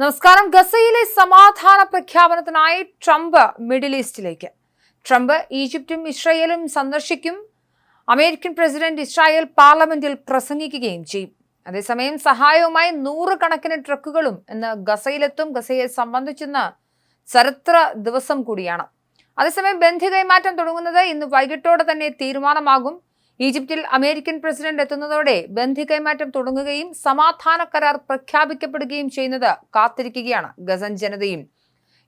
നമസ്കാരം. ഗസയിലെ സമാധാന പ്രഖ്യാപനത്തിനായി ട്രംപ് മിഡിൽ ഈസ്റ്റിലേക്ക്. ട്രംപ് ഈജിപ്തും ഇസ്രായേലും സന്ദർശിക്കും. അമേരിക്കൻ പ്രസിഡന്റ് ഇസ്രായേൽ പാർലമെന്റിൽ പ്രസംഗിക്കുകയും ചെയ്യും. അതേസമയം സഹായവുമായി നൂറുകണക്കിന് ട്രക്കുകളും ഇന്ന് ഗസയിലെത്തും. ഗസയെ സംബന്ധിച്ചെന്ന് ചരിത്ര ദിവസം കൂടിയാണ്. അതേസമയം ബന്ധി കൈമാറ്റം തുടങ്ങുന്നത് ഇന്ന് വൈകിട്ടോടെ തന്നെ തീരുമാനമാകും. ഈജിപ്തിൽ അമേരിക്കൻ പ്രസിഡന്റ് എത്തുന്നതോടെ ബന്ധി കൈമാറ്റം തുടങ്ങുകയും സമാധാന കരാർ പ്രഖ്യാപിക്കപ്പെടുകയും ചെയ്യുന്നത് കാത്തിരിക്കുകയാണ് ഗസൻ ജനതയും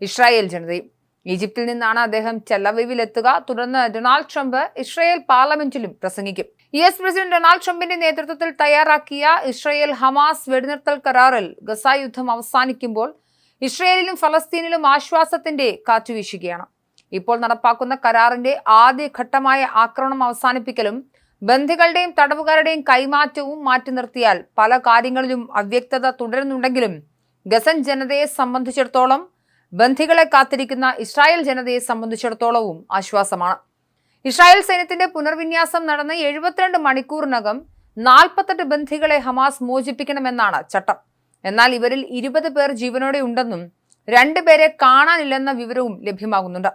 ഇസ്രായേൽ ജനതയും. ഈജിപ്തിൽ നിന്നാണ് അദ്ദേഹം ചെല്ലവീവിൽ എത്തുക. തുടർന്ന് ഡൊണാൾഡ് ട്രംപ് ഇസ്രായേൽ പാർലമെന്റിലും പ്രസംഗിക്കും. യു എസ് പ്രസിഡന്റ് ഡൊണാൾഡ് ട്രംപിന്റെ നേതൃത്വത്തിൽ തയ്യാറാക്കിയ ഇസ്രായേൽ ഹമാസ് വെടിനിർത്തൽ കരാറിൽ ഗസ യുദ്ധം അവസാനിക്കുമ്പോൾ ഇസ്രായേലിലും ഫലസ്തീനിലും ആശ്വാസത്തിന്റെ കാറ്റുവീശുകയാണ്. ഇപ്പോൾ നടപ്പാക്കുന്ന കരാറിന്റെ ആദ്യ ഘട്ടമായ ആക്രമണം അവസാനിപ്പിക്കലും ബന്ധികളുടെയും തടവുകാരുടെയും കൈമാറ്റവും മാറ്റി നിർത്തിയാൽ പല കാര്യങ്ങളിലും അവ്യക്തത തുടരുന്നുണ്ടെങ്കിലും ഗസൻ ജനതയെ സംബന്ധിച്ചിടത്തോളം ബന്ധികളെ കാത്തിരിക്കുന്ന ഇസ്രായേൽ ജനതയെ സംബന്ധിച്ചിടത്തോളവും ആശ്വാസമാണ്. ഇസ്രായേൽ സൈന്യത്തിന്റെ പുനർവിന്യാസം നടന്ന എഴുപത്തിരണ്ട് മണിക്കൂറിനകം നാൽപ്പത്തെട്ട് ബന്ധികളെ ഹമാസ് മോചിപ്പിക്കണമെന്നാണ് ചട്ടം. എന്നാൽ ഇവരിൽ ഇരുപത് പേർ ജീവനോടെ ഉണ്ടെന്നും രണ്ടുപേരെ കാണാനില്ലെന്ന വിവരവും ലഭ്യമാകുന്നുണ്ട്.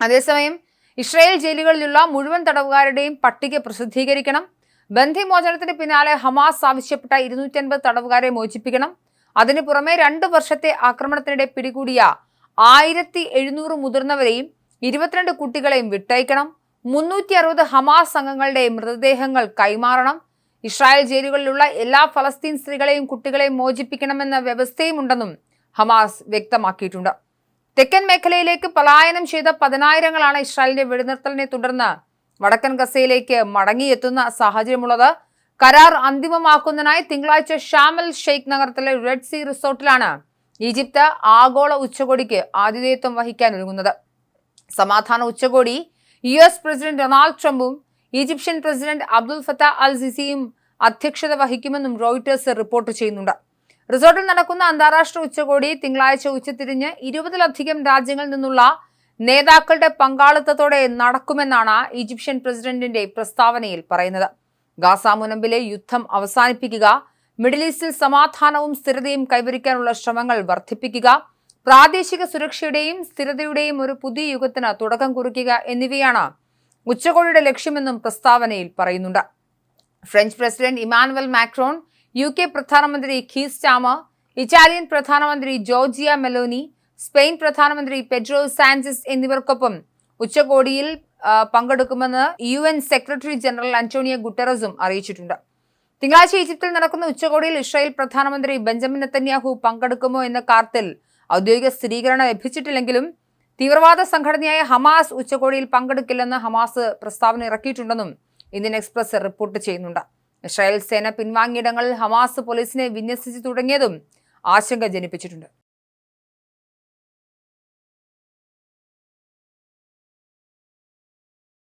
അതേസമയം ഇസ്രായേൽ ജയിലുകളിലുള്ള മുഴുവൻ തടവുകാരുടെയും പട്ടിക പ്രസിദ്ധീകരിക്കണം. ബന്ധിമോചനത്തിന് പിന്നാലെ ഹമാസ് ആവശ്യപ്പെട്ട ഇരുന്നൂറ്റി അൻപത് തടവുകാരെ മോചിപ്പിക്കണം. അതിനു പുറമെ രണ്ട് വർഷത്തെ ആക്രമണത്തിനിടെ പിടികൂടിയ ആയിരത്തി എഴുന്നൂറ് മുതിർന്നവരെയും ഇരുപത്തിരണ്ട് കുട്ടികളെയും വിട്ടയക്കണം. മുന്നൂറ്റി അറുപത് ഹമാസ് അംഗങ്ങളുടെ മൃതദേഹങ്ങൾ കൈമാറണം. ഇസ്രായേൽ ജയിലുകളിലുള്ള എല്ലാ ഫലസ്തീൻ സ്ത്രീകളെയും കുട്ടികളെയും മോചിപ്പിക്കണമെന്ന വ്യവസ്ഥയും ഉണ്ടെന്നും ഹമാസ് വ്യക്തമാക്കിയിട്ടുണ്ട്. തെക്കൻ മേഖലയിലേക്ക് പലായനം ചെയ്ത പതിനായിരങ്ങളാണ് ഇസ്രായേലിന്റെ വെടിനിർത്തലിനെ തുടർന്ന് വടക്കൻ ഗസയിലേക്ക് മടങ്ങിയെത്തുന്ന സാഹചര്യമുള്ളത്. കരാർ അന്തിമമാക്കുന്നതിനായി തിങ്കളാഴ്ച ഷാമൽ ഷെയ്ഖ് നഗരത്തിലെ റെഡ് സീ റിസോർട്ടിലാണ് ഈജിപ്ത് ആഗോള ഉച്ചകോടിക്ക് ആതിഥേയത്വം വഹിക്കാൻ ഒരുങ്ങുന്നത്. സമാധാന ഉച്ചകോടി യു എസ് പ്രസിഡന്റ് ഡൊണാൾഡ് ട്രംപും Egyptian president Abdul Fattah al സിസിയും അധ്യക്ഷത വഹിക്കുമെന്നും റോയിട്ടേഴ്സ് റിപ്പോർട്ട് ചെയ്യുന്നുണ്ട്. റിസോർട്ടിൽ നടക്കുന്ന അന്താരാഷ്ട്ര ഉച്ചകോടി തിങ്കളാഴ്ച ഉച്ചതിരിഞ്ഞ് ഇരുപതിലധികം രാജ്യങ്ങളിൽ നിന്നുള്ള നേതാക്കളുടെ പങ്കാളിത്തത്തോടെ നടക്കുമെന്നാണ് ഈജിപ്ഷ്യൻ പ്രസിഡന്റിന്റെ പ്രസ്താവനയിൽ പറയുന്നത്. ഗാസ മുനമ്പിലെ യുദ്ധം അവസാനിപ്പിക്കുക മിഡിൽ ഈസ്റ്റിൽ സമാധാനവും സ്ഥിരതയും കൈവരിക്കാനുള്ള ശ്രമങ്ങൾ വർദ്ധിപ്പിക്കുക പ്രാദേശിക സുരക്ഷയുടെയും സ്ഥിരതയുടെയും ഒരു പുതിയ യുഗത്തിന് തുടക്കം കുറിക്കുക എന്നിവയാണ് ഉച്ചകോടിയുടെ ലക്ഷ്യമെന്നും പ്രസ്താവനയിൽ പറയുന്നുണ്ട്. French president Emmanuel Macron U K പ്രധാനമന്ത്രി ഖീസ് ചാമ ഇറ്റാലിയൻ പ്രധാനമന്ത്രി ജോർജിയ മെലോനി സ്പെയിൻ പ്രധാനമന്ത്രി പെഡ്രോ സാൻസിസ് എന്നിവർക്കൊപ്പം ഉച്ചകോടിയിൽ പങ്കെടുക്കുമെന്ന് U N secretary general Antonio ഗുട്ടറസും അറിയിച്ചിട്ടുണ്ട്. തിങ്കളാഴ്ച ഈജിപ്തിൽ നടക്കുന്ന ഉച്ചകോടിയിൽ ഇസ്രായേൽ പ്രധാനമന്ത്രി ബെഞ്ചമിൻ നെത്തന്യാഹു പങ്കെടുക്കുമോ എന്ന കാര്യത്തിൽ ഔദ്യോഗിക സ്ഥിരീകരണം ലഭിച്ചിട്ടില്ലെങ്കിലും തീവ്രവാദ സംഘടനയായ ഹമാസ് ഉച്ചകോടിയിൽ പങ്കെടുക്കില്ലെന്ന് ഹമാസ് പ്രസ്താവന ഇറക്കിയിട്ടുണ്ടെന്നും ഇന്ത്യൻ എക്സ്പ്രസ് റിപ്പോർട്ട് ചെയ്യുന്നുണ്ട്. ഇസ്രായേൽ സേന പിൻവാങ്ങിയിടങ്ങളിൽ ഹമാസ് പോലീസിനെ വിന്യസിച്ചു തുടങ്ങിയതും ആശങ്ക ജനിപ്പിച്ചിട്ടുണ്ട്.